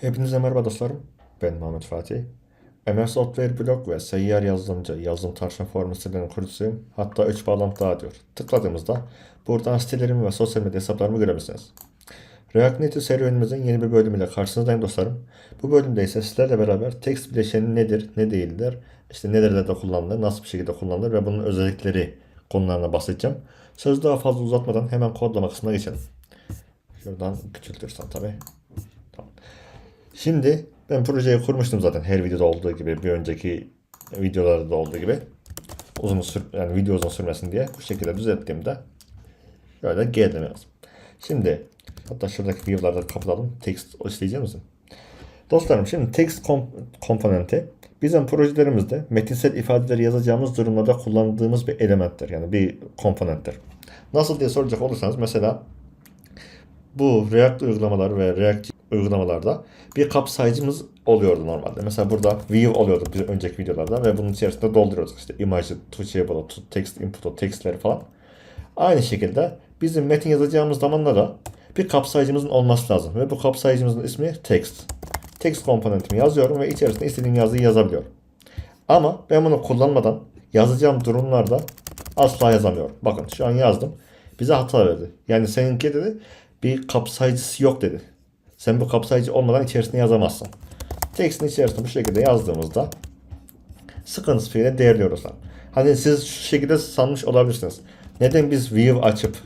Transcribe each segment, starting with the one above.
Hepinize merhaba dostlarım. Ben Mehmet Fatih. MS Software Blog ve Seyyar Yazılımcı Yazılım Tartışma Forumu sitelerinin kurucusuyum. Hatta 3 bağlantı daha diyor. Tıkladığımızda buradan sitelerimi ve sosyal medya hesaplarımı görebilirsiniz. React Native serüvenimizin yeni bir bölümüyle karşınızdayım dostlarım. Bu bölümde ise sizlerle beraber text bileşeni nedir, ne değildir, işte nelerde kullanılır, nasıl bir şekilde kullanılır ve bunun özellikleri konularına bahsedeceğim. Sözü daha fazla uzatmadan hemen kodlama kısmına geçelim. Şuradan küçültürsen tabii. Şimdi ben projeyi kurmuştum zaten her videoda olduğu gibi bir önceki videolarda da olduğu gibi uzun sür yani video uzun sürmesin diye bu şekilde düzelttiğimde böyle geldim yazdım. Şimdi hatta şuradaki view'larda kapatalım. Text isteyecek misin? Dostlarım şimdi text kom- komponenti bizim projelerimizde metinsel ifadeleri yazacağımız durumlarda kullandığımız bir elementtir. Yani bir komponenttir. Nasıl diye soracak olursanız mesela bu React uygulamalar ve React uygulamalarda bir kapsayıcımız oluyordu normalde. Mesela burada view oluyordu bir önceki videolarda ve bunun içerisinde dolduruyorduk işte imajı, touchable, to text input'u, textleri falan. Aynı şekilde bizim metin yazacağımız zamanda da bir kapsayıcımızın olması lazım ve bu kapsayıcımızın ismi text. Text komponentimi yazıyorum ve içerisinde istediğim yazıyı yazabiliyorum. Ama ben bunu kullanmadan yazacağım durumlarda asla yazamıyorum. Bakın şu an yazdım. Bize hata verdi. Yani seninki dedi bir kapsayıcısı yok dedi. Sen bu kapsayıcı olmadan içerisine yazamazsın. Text'in içerisinde bu şekilde yazdığımızda sıkıntısı fiili değerliyoruz. Hani siz şu şekilde sanmış olabilirsiniz. Neden biz view açıp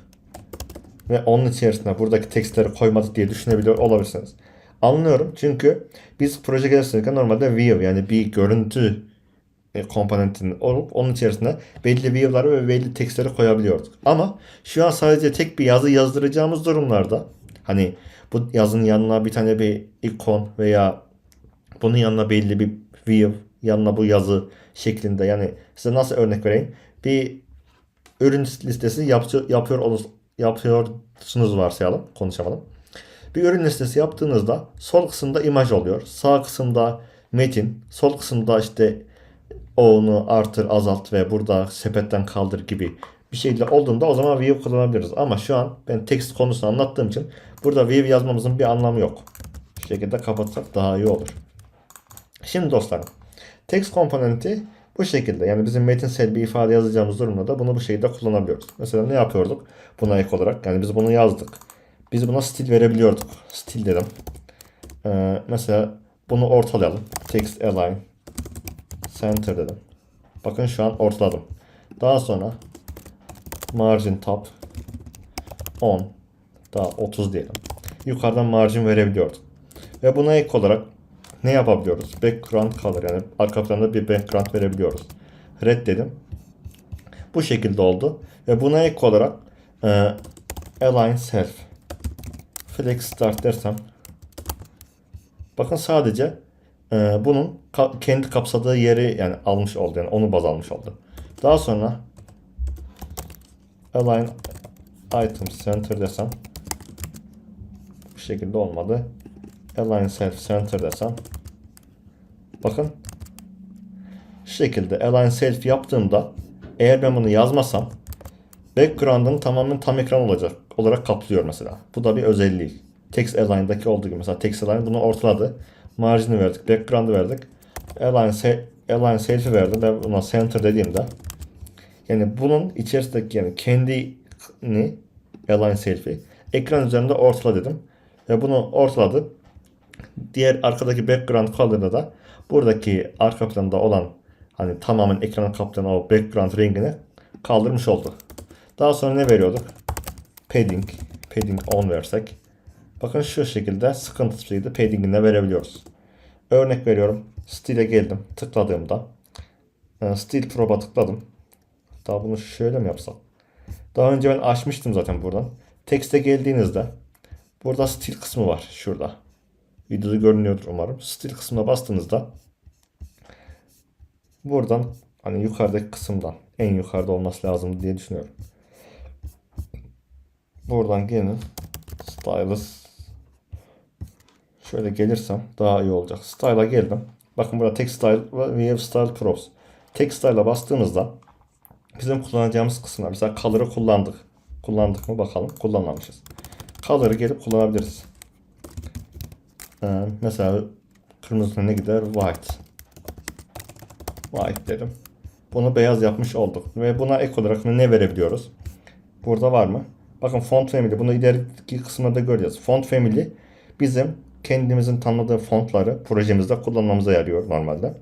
ve onun içerisine buradaki tekstleri koymadık diye düşünebiliyor olabilirsiniz. Anlıyorum çünkü biz proje geliştirirken normalde view yani bir görüntü e, komponentinin olup onun içerisine belli view'ları ve belli tekstleri koyabiliyorduk. Ama şu an sadece tek bir yazı yazdıracağımız durumlarda hani bu yazının yanına bir tane bir ikon veya bunun yanına belli bir view yanına bu yazı şeklinde yani size nasıl örnek vereyim bir ürün listesi yapıyor, yapıyor yapıyorsunuz varsayalım konuşamadım. Bir ürün listesi yaptığınızda sol kısımda imaj oluyor. Sağ kısımda metin, sol kısımda işte onu artır, azalt ve burada sepetten kaldır gibi bir şeyle olduğunda o zaman view kullanabiliriz. Ama şu an ben text konusunu anlattığım için burada view yazmamızın bir anlamı yok. Şu şekilde kapatsak daha iyi olur. Şimdi dostlarım text komponenti bu şekilde yani bizim metinsel bir ifade yazacağımız durumda da bunu bu şekilde kullanabiliyoruz. Mesela ne yapıyorduk buna ek olarak? Yani biz bunu yazdık. Biz buna stil verebiliyorduk. Stil dedim. Ee, mesela bunu ortalayalım. Text align center dedim. Bakın şu an ortaladım. Daha sonra margin top 10 daha 30 diyelim. Yukarıdan margin verebiliyorduk. Ve buna ek olarak ne yapabiliyoruz? Background color yani arka planda bir background verebiliyoruz. Red dedim. Bu şekilde oldu. Ve buna ek olarak e, align self flex start dersem bakın sadece e, bunun ka- kendi kapsadığı yeri yani almış oldu yani onu baz almış oldu. Daha sonra align item center desem bu şekilde olmadı. Align self center desem bakın şu şekilde align self yaptığımda eğer ben bunu yazmasam background'ın tamamen tam ekran olacak olarak kaplıyor mesela. Bu da bir özelliği. Text align'daki olduğu gibi mesela text align bunu ortaladı. Margin'i verdik, background'ı verdik. Align, se- align self'i verdim. Ben buna center dediğimde yani bunun içerisindeki yani kendini align self'i ekran üzerinde ortala dedim. Ve bunu ortaladı. Diğer arkadaki background color'da da buradaki arka planda olan hani tamamen ekranı kaplayan o background rengini kaldırmış oldu. Daha sonra ne veriyorduk? Padding. Padding 10 versek. Bakın şu şekilde sıkıntısıydı. Padding'ini de verebiliyoruz. Örnek veriyorum. Stil'e geldim. Tıkladığımda. e, Stil Proba tıkladım. Daha bunu şöyle mi yapsam? Daha önce ben açmıştım zaten buradan. Text'e geldiğinizde burada stil kısmı var. Şurada. Videoda görünüyordur umarım. Stil kısmına bastığınızda buradan hani yukarıdaki kısımdan en yukarıda olması lazım diye düşünüyorum. Buradan gelin. Stylus. Şöyle gelirsem daha iyi olacak. Style'a geldim. Bakın burada Text Style ve Wave Style Props. Text Style'a bastığımızda bizim kullanacağımız kısımlar. Mesela Color'ı kullandık. Kullandık mı bakalım. Kullanmamışız. Color'ı gelip kullanabiliriz. Ee, mesela kırmızı ne gider? White. White dedim. Bunu beyaz yapmış olduk. Ve buna ek olarak ne verebiliyoruz? Burada var mı? Bakın font family. Bunu ileriki kısımda da göreceğiz. Font family bizim kendimizin tanıdığı fontları projemizde kullanmamıza yarıyor normalde.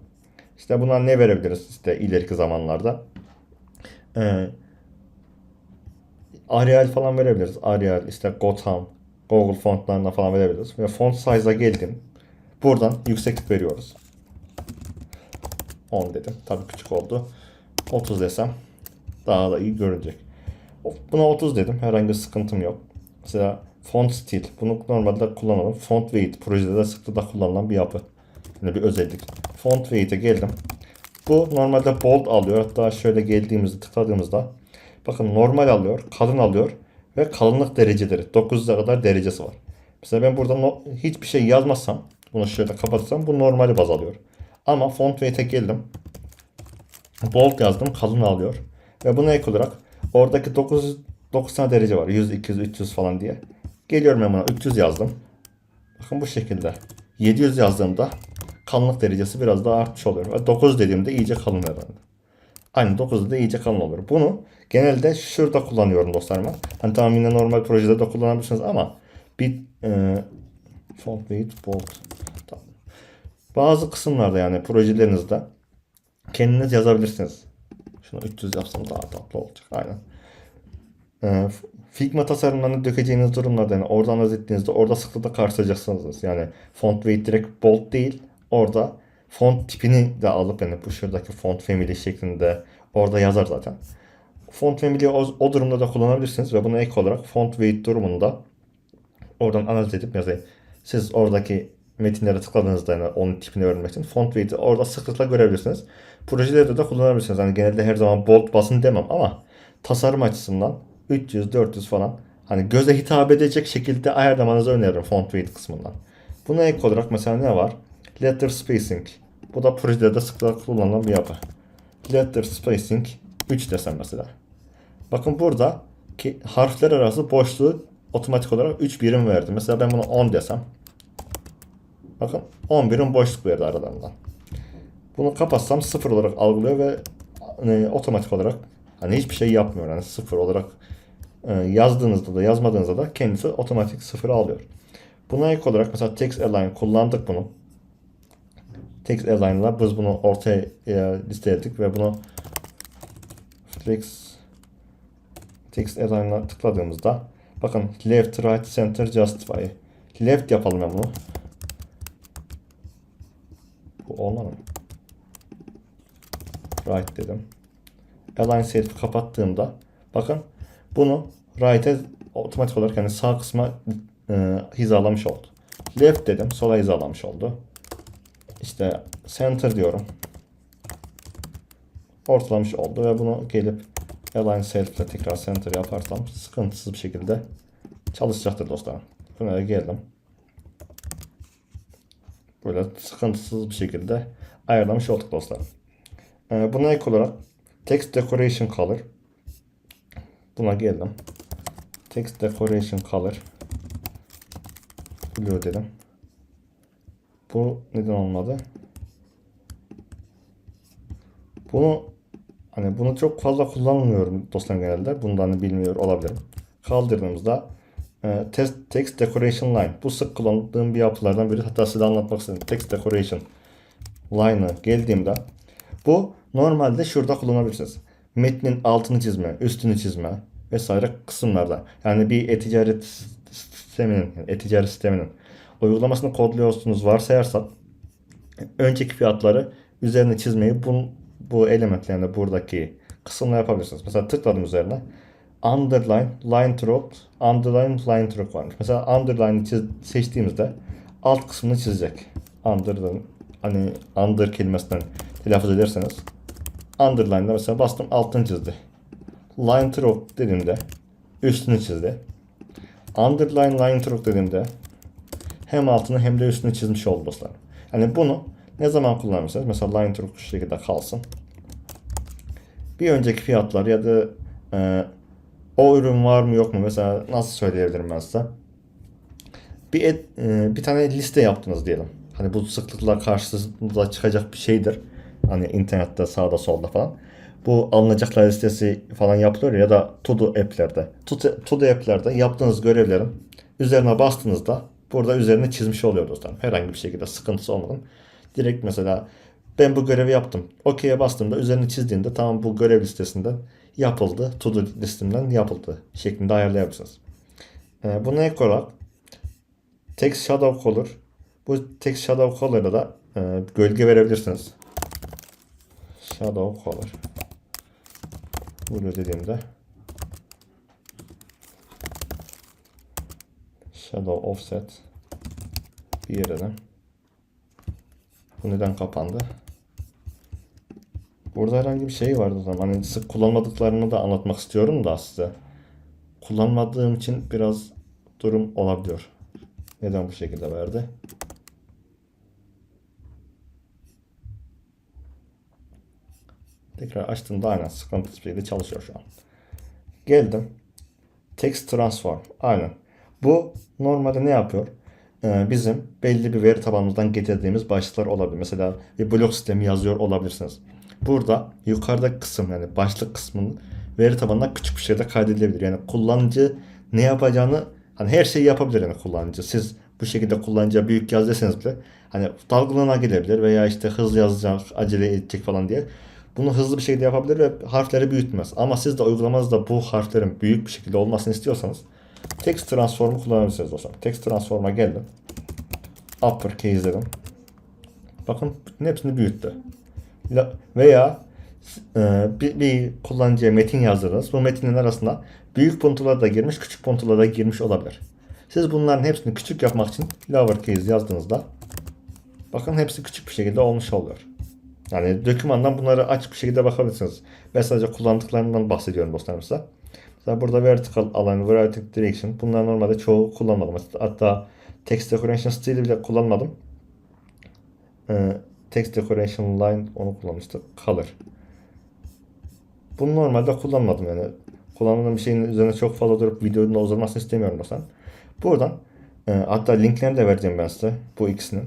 İşte buna ne verebiliriz işte ileriki zamanlarda? Ee, Arial falan verebiliriz. Arial, işte Gotham, Google fontlarına falan verebiliriz. Ve font size'a geldim. Buradan yükseklik veriyoruz. 10 dedim. Tabii küçük oldu. 30 desem daha da iyi görünecek. Buna 30 dedim. Herhangi bir sıkıntım yok. Mesela font stil. Bunu normalde kullanalım. Font weight projede de sıklıkla kullanılan bir yapı. Yani bir özellik. Font weight'e geldim. Bu normalde bold alıyor. Hatta şöyle geldiğimizde tıkladığımızda bakın normal alıyor, kalın alıyor ve kalınlık dereceleri 900'e kadar derecesi var. Mesela ben burada no- hiçbir şey yazmazsam bunu şöyle kapatırsam bu normali baz alıyor. Ama font weight'e geldim. Bold yazdım kalın alıyor. Ve buna ek olarak oradaki 900 9 tane derece var. 100, 200, 300 falan diye. Geliyorum ben buna 300 yazdım. Bakın bu şekilde. 700 yazdığımda kalınlık derecesi biraz daha artmış oluyor. Ve 9 dediğimde iyice kalın herhalde. Aynı 9'da da iyice kalın olur. Bunu genelde şurada kullanıyorum dostlarım. ben. Hani tamam yine normal projede de kullanabilirsiniz ama bir e, font weight bold. Tamam. Bazı kısımlarda yani projelerinizde kendiniz yazabilirsiniz. Şunu 300 yapsam daha tatlı olacak. Aynen. Ee, Figma tasarımlarını dökeceğiniz durumlarda yani oradan analiz ettiğinizde orada sıklıkla karşılaşacaksınız. Yani font weight direkt bold değil. Orada font tipini de alıp yani bu şuradaki font family şeklinde orada yazar zaten. Font family'yi o, o durumda da kullanabilirsiniz ve buna ek olarak font weight durumunda oradan analiz edip yazayım. Siz oradaki metinlere tıkladığınızda yani onun tipini öğrenmek için font weight'i orada sıklıkla görebilirsiniz. Projelerde de kullanabilirsiniz. Hani genelde her zaman bold basın demem ama tasarım açısından 300, 400 falan hani göze hitap edecek şekilde ayarlamanızı öneririm font weight kısmından. Buna ek olarak mesela ne var? Letter spacing. Bu da projelerde sıklıkla kullanılan bir yapı. Letter spacing 3 desem mesela. Bakın burada ki harfler arası boşluğu otomatik olarak 3 birim verdi. Mesela ben bunu 10 desem. Bakın 10 birim boşluk verdi aralarından. Bunu kapatsam 0 olarak algılıyor ve e, otomatik olarak hani hiçbir şey yapmıyor. Yani 0 olarak e, yazdığınızda da yazmadığınızda da kendisi otomatik 0 alıyor. Buna ek olarak mesela text align kullandık bunu. Text align biz bunu ortaya e, listeledik ve bunu flex text align'a tıkladığımızda bakın left, right, center, justify. Left yapalım ben bunu. Bu olmadı mı? Right dedim. Align self'i kapattığımda bakın bunu right'e otomatik olarak yani sağ kısma e, hizalamış oldu. Left dedim sola hizalamış oldu. İşte center diyorum. Ortalamış oldu ve bunu gelip align self ile tekrar center yaparsam sıkıntısız bir şekilde çalışacaktır dostlarım. Buraya geldim. Böyle sıkıntısız bir şekilde ayarlamış olduk dostlarım. Ee, buna ek olarak text decoration color buna geldim. Text decoration color blue dedim. Bu neden olmadı? Bunu hani bunu çok fazla kullanmıyorum dostlarım genelde. Bundan bilmiyor olabilirim. Kaldırdığımızda e, text, text decoration line. Bu sık kullandığım bir yapılardan biri. Hatta size anlatmak istedim. Text decoration line'ı geldiğimde bu normalde şurada kullanabilirsiniz. Metnin altını çizme, üstünü çizme vesaire kısımlarda. Yani bir e-ticaret sisteminin, yani e-ticaret sisteminin uygulamasını kodluyorsunuz varsayarsak önceki fiyatları üzerine çizmeyi bu, bu elementlerinde buradaki kısımla yapabilirsiniz. Mesela tıkladım üzerine. Underline, line through, underline, line through varmış. Mesela underline'ı seçtiğimizde alt kısmını çizecek. Underline, hani under kelimesinden telaffuz ederseniz underline'da mesela bastım altını çizdi. Line through dediğimde üstünü çizdi. Underline line through dediğimde hem altını hem de üstünü çizmiş oldu dostlar. Yani bunu ne zaman kullanırsınız? Mesela line through şu şekilde kalsın. Bir önceki fiyatlar ya da e, o ürün var mı yok mu? Mesela nasıl söyleyebilirim ben size? bir et- e, bir tane liste yaptınız diyelim. Hani bu sıklıkla karşınıza çıkacak bir şeydir. Hani internette sağda solda falan. Bu alınacaklar listesi falan yapılıyor ya da To-Do app'lerde. To- To-Do app'lerde yaptığınız görevlerin üzerine bastığınızda burada üzerine çizmiş oluyor dostlarım. Herhangi bir şekilde sıkıntısı olmadan. Direkt mesela ben bu görevi yaptım. OK'ye bastığımda üzerine çizdiğinde tamam bu görev listesinden yapıldı. To-Do listemden yapıldı şeklinde ayarlayabilirsiniz. Ee, buna ek olarak text shadow color. Bu text shadow color'a da e, gölge verebilirsiniz. Shadow color. Bunu dediğimde shadow offset bir yerine bu neden kapandı? Burada herhangi bir şey vardı o zaman. Hani sık kullanmadıklarını da anlatmak istiyorum da size. Kullanmadığım için biraz durum olabiliyor. Neden bu şekilde verdi? Tekrar açtığımda aynen sıkıntısız bir şekilde çalışıyor şu an. Geldim. Text transform. Aynen. Bu normalde ne yapıyor? Ee, bizim belli bir veri tabanımızdan getirdiğimiz başlıklar olabilir. Mesela bir blok sistemi yazıyor olabilirsiniz. Burada yukarıdaki kısım yani başlık kısmının veri tabanına küçük bir şeyde kaydedilebilir. Yani kullanıcı ne yapacağını hani her şeyi yapabilir yani kullanıcı. Siz bu şekilde kullanıcıya büyük yaz deseniz bile hani dalgınlığına gidebilir veya işte hızlı yazacak, acele edecek falan diye. Bunu hızlı bir şekilde yapabilir ve harfleri büyütmez. Ama siz de uygulamanızda bu harflerin büyük bir şekilde olmasını istiyorsanız text transform'u kullanabilirsiniz dostlar. Text transform'a geldim. Uppercase dedim. Bakın hepsini büyüttü. Veya e, bir, bir kullanıcıya metin yazdırdınız. Bu metinin arasında büyük puntolar da girmiş, küçük puntolar da girmiş olabilir. Siz bunların hepsini küçük yapmak için lowercase yazdığınızda bakın hepsi küçük bir şekilde olmuş oluyor. Yani dokümandan bunları açık bir şekilde bakabilirsiniz. Ben sadece kullandıklarından bahsediyorum dostlarım size. Mesela burada vertical alan, vertical direction. Bunlar normalde çoğu kullanmadım. Hatta text decoration stili bile kullanmadım. Ee, text decoration line onu kullanmıştık. Color. Bunu normalde kullanmadım yani. Kullandığım bir şeyin üzerine çok fazla durup videonun uzanmasını istemiyorum dostlar. Buradan e, hatta linklerini de vereceğim ben size bu ikisinin.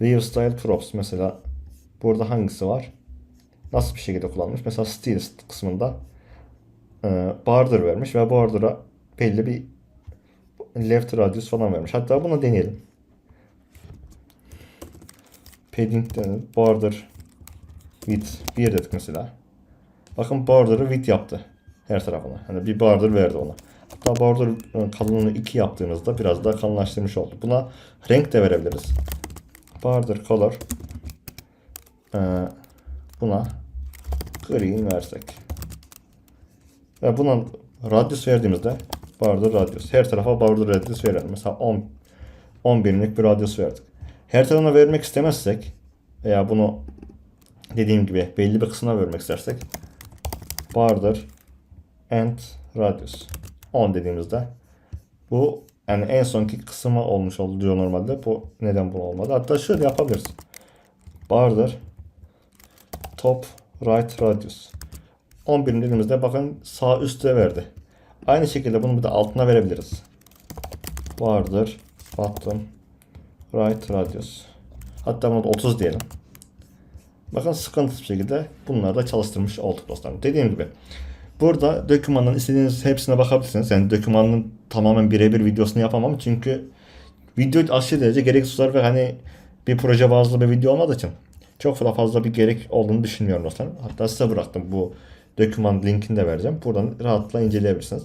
View Style Props mesela burada hangisi var? Nasıl bir şekilde kullanmış? Mesela Style kısmında border vermiş ve border'a belli bir left radius falan vermiş. Hatta bunu deneyelim. Padding. Border width 1 dedik mesela. Bakın border'ı width yaptı. Her tarafına. Hani bir border verdi ona. Hatta border e, kalınlığını 2 yaptığımızda biraz daha kalınlaştırmış oldu. Buna renk de verebiliriz. Border color e, buna green versek. Ve buna radius verdiğimizde border radius. Her tarafa border radius verelim. Mesela 10 10 birimlik bir radius verdik. Her tarafına vermek istemezsek veya bunu dediğim gibi belli bir kısmına vermek istersek border and radius 10 dediğimizde bu yani en sonki kısmı olmuş oluyor normalde. Bu neden bu olmadı? Hatta şöyle yapabiliriz. Border top right radius 11 dediğimizde bakın sağ üstte verdi. Aynı şekilde bunu bir de altına verebiliriz. Vardır bottom right radius. Hatta bunu da 30 diyelim. Bakın sıkıntısız bir şekilde bunları da çalıştırmış olduk dostlarım. Dediğim gibi burada dokümanın istediğiniz hepsine bakabilirsiniz. Yani dokümanın tamamen birebir videosunu yapamam çünkü video aşırı derece gereksiz ve hani bir proje bazlı bir video olmadığı için çok fazla fazla bir gerek olduğunu düşünmüyorum dostlarım. Hatta size bıraktım bu doküman linkini de vereceğim. Buradan rahatla inceleyebilirsiniz.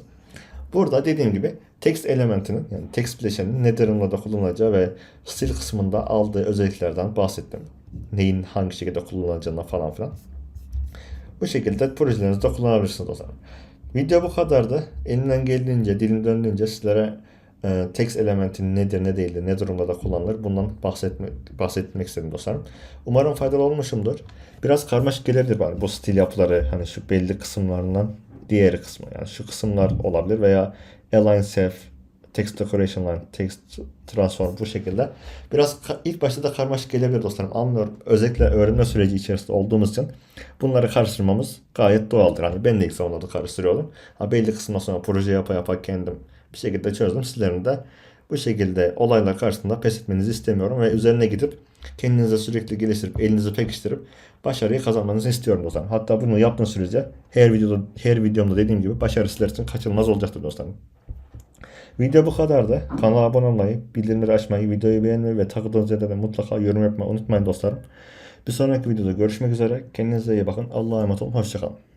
Burada dediğim gibi text elementinin yani text bileşeninin ne durumda kullanılacağı ve stil kısmında aldığı özelliklerden bahsettim. Neyin hangi şekilde kullanılacağına falan filan. Bu şekilde projelerinizde kullanabilirsiniz o zaman. Video bu kadardı. Elimden geldiğince, dilim döndüğünce sizlere e, text elementin nedir, ne değildir, ne durumda da kullanılır bundan bahsetme, bahsetmek istedim dostlarım. Umarım faydalı olmuşumdur. Biraz karmaşık gelebilir bana bu stil yapıları hani şu belli kısımlarından diğer kısmı yani şu kısımlar olabilir veya align self, text decoration line, text transform bu şekilde. Biraz ilk başta da karmaşık gelebilir dostlarım. Anlıyorum. Özellikle öğrenme süreci içerisinde olduğumuz için bunları karıştırmamız gayet doğaldır. Hani ben de ilk zamanlarda karıştırıyordum. Ha, belli kısımdan sonra proje yapa yapa kendim bir şekilde çözdüm. Sizlerin de Bu şekilde olaylar karşısında pes etmenizi istemiyorum ve üzerine gidip kendinizi sürekli geliştirip elinizi pekiştirip başarıyı kazanmanızı istiyorum dostlarım. Hatta bunu yaptığınız sürece her videoda her videomda dediğim gibi başarı sizler için kaçınılmaz olacaktır dostlarım. Video bu kadardı. Kanala abone olmayı, bildirimleri açmayı, videoyu beğenmeyi ve takıldığınız yerlerde mutlaka yorum yapmayı unutmayın dostlarım. Bir sonraki videoda görüşmek üzere. Kendinize iyi bakın. Allah'a emanet olun. Hoşçakalın.